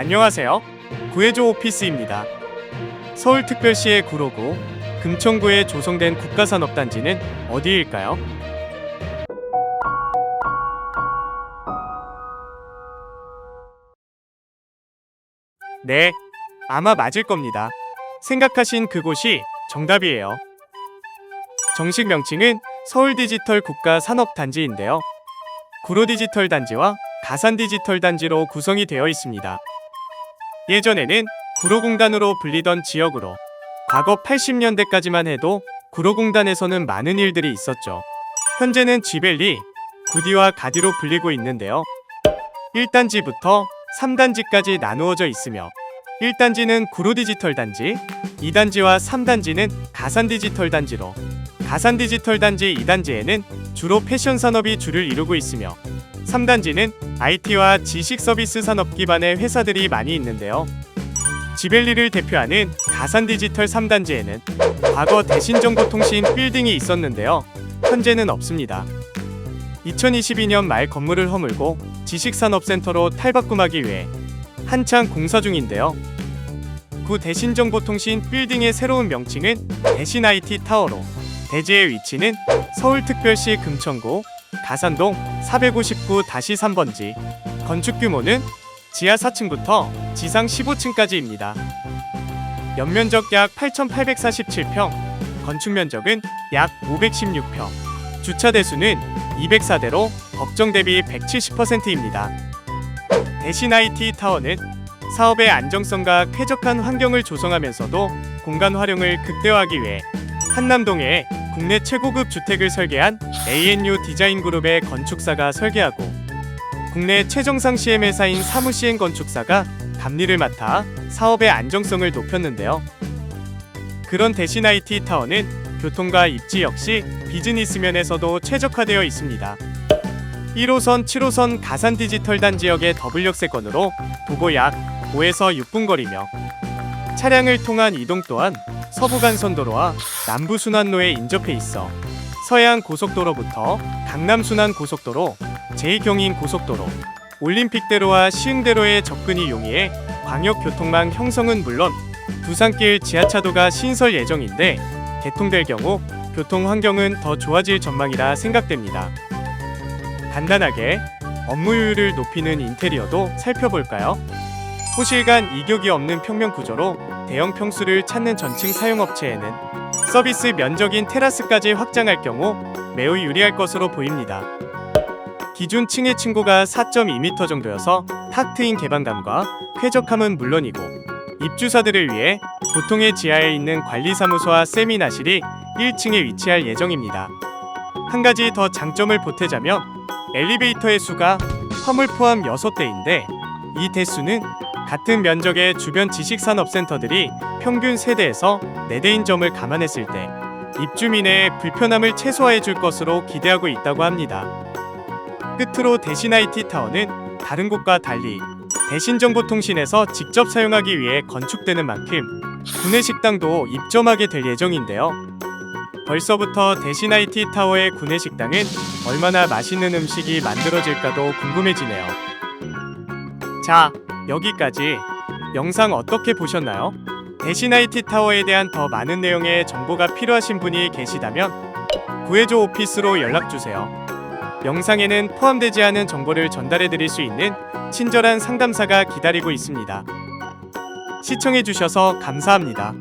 안녕하세요. 구해줘 오피스입니다. 서울특별시의 구로구, 금천구에 조성된 국가산업단지는 어디일까요? 네, 아마 맞을 겁니다. 생각하신 그곳이 정답이에요. 정식 명칭은 서울 디지털 국가 산업단지인데요. 구로 디지털 단지와 가산 디지털 단지로 구성이 되어 있습니다. 예전에는 구로공단으로 불리던 지역으로 과거 80년대까지만 해도 구로공단에서는 많은 일들이 있었죠. 현재는 지벨리, 구디와 가디로 불리고 있는데요. 1단지부터 3단지까지 나누어져 있으며 1단지는 구로 디지털 단지, 2단지와 3단지는 가산 디지털 단지로 가산 디지털 단지 2단지에는 주로 패션 산업이 주를 이루고 있으며 3단지는 IT와 지식 서비스 산업 기반의 회사들이 많이 있는데요. 지벨리를 대표하는 가산 디지털 3단지에는 과거 대신정보통신 빌딩이 있었는데요. 현재는 없습니다. 2022년 말 건물을 허물고 지식산업센터로 탈바꿈하기 위해 한창 공사 중인데요. 구 대신정보통신 빌딩의 새로운 명칭은 대신 IT 타워로 대지의 위치는 서울특별시 금천구 가산동 459-3번지 건축 규모는 지하 4층부터 지상 15층까지입니다. 연면적 약 8,847평, 건축 면적은 약 516평, 주차 대수는 204대로 법정 대비 170%입니다. 대신 IT 타워는 사업의 안정성과 쾌적한 환경을 조성하면서도 공간 활용을 극대화하기 위해 한남동에 국내 최고급 주택을 설계한 ANU 디자인 그룹의 건축사가 설계하고 국내 최정상 CM 회사인 사무시행 건축사가 감리를 맡아 사업의 안정성을 높였는데요. 그런 대신 IT 타워는 교통과 입지 역시 비즈니스 면에서도 최적화되어 있습니다. 1호선, 7호선 가산 디지털 단지역의 더블 역세권으로 도보 약 5에서 6분 거리며 차량을 통한 이동 또한 서부간선도로와 남부순환로에 인접해 있어 서해안 고속도로부터 강남 순환 고속도로, 제2경인 고속도로, 올림픽대로와 시흥대로의 접근이 용이해 광역교통망 형성은 물론 부산길 지하차도가 신설 예정인데 개통될 경우 교통 환경은 더 좋아질 전망이라 생각됩니다. 간단하게 업무 효율을 높이는 인테리어도 살펴볼까요? 호실간 이격이 없는 평면 구조로 대형 평수를 찾는 전층 사용업체에는 서비스 면적인 테라스까지 확장할 경우 매우 유리할 것으로 보입니다. 기존 층의 층고가 4.2m 정도여서 탁 트인 개방감과 쾌적함은 물론이고 입주사들을 위해 보통의 지하에 있는 관리사무소와 세미나실이 1층에 위치할 예정입니다. 한 가지 더 장점을 보태자면 엘리베이터의 수가 화물 포함 6대인데 이 대수는 같은 면적의 주변 지식산업센터들이 평균 세대에서 4대인 점을 감안했을 때 입주민의 불편함을 최소화해 줄 것으로 기대하고 있다고 합니다. 끝으로 대신 IT 타워는 다른 곳과 달리 대신 정보통신에서 직접 사용하기 위해 건축되는 만큼 구내 식당도 입점하게 될 예정인데요. 벌써부터 대신 IT 타워의 구내 식당은 얼마나 맛있는 음식이 만들어질까도 궁금해지네요. 자, 여기까지 영상 어떻게 보셨나요? 대신 IT 타워에 대한 더 많은 내용의 정보가 필요하신 분이 계시다면 구해줘 오피스로 연락 주세요. 영상에는 포함되지 않은 정보를 전달해 드릴 수 있는 친절한 상담사가 기다리고 있습니다. 시청해 주셔서 감사합니다.